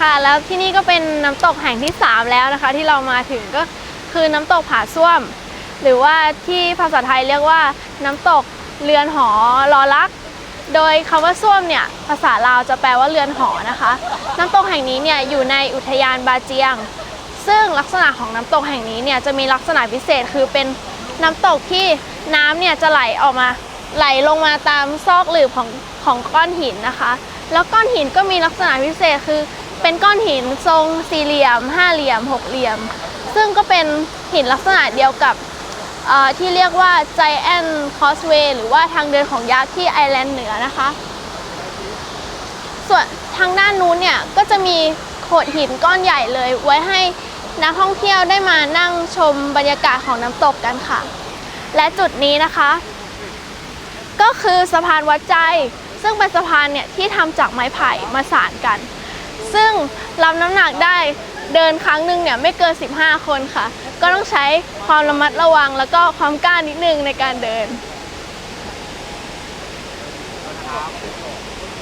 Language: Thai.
ค่ะ แล้วที่นี่ก็เป็นน้ำตกแห่งที่ 3 แล้วนะคะ ที่เรามาถึงก็คือน้ำตกผาส้วม หรือว่าที่ภาษาไทยเรียกว่าน้ำตกเรือนหอรอลัก โดยคำว่าส้วมเนี่ยภาษาลาวจะแปลว่าเรือนหอนะคะ น้ำตกแห่งนี้เนี่ยอยู่ในอุทยานบาเจียง ซึ่งลักษณะของน้ำตกแห่งนี้เนี่ยจะมีลักษณะพิเศษคือเป็นน้ำตกที่น้ำเนี่ยจะไหลออกมาไหลลงมาตามซอกหลืบของของก้อนหินนะคะ แล้วก้อนหินก็มีลักษณะพิเศษคือ เป็นก้อนหินทรงสี่เหลี่ยม ห้าเหลี่ยม หกเหลี่ยม ซึ่งก็เป็นหินลักษณะเดียวกับที่เรียกว่า Giant Causeway หรือว่าทางเดินของยักษ์ที่ไอร์แลนด์เหนือนะคะ ส่วนทางด้านนู้นเนี่ยก็จะมีโขดหินก้อนใหญ่เลย ไว้ให้นักท่องเที่ยวได้มานั่งชมบรรยากาศของน้ำตกกันค่ะ และจุดนี้นะคะ ก็คือสะพานวัดใจ ซึ่งเป็นสะพานเนี่ยที่ทำจากไม้ไผ่มาสานกัน ซึ่งรับน้ำหนักได้เดินครั้งหนึ่งเนี่ยไม่เกิน 15 คนค่ะ ก็ต้องใช้ความระมัดระวังแล้วก็ความกล้านิดนึงในการเดิน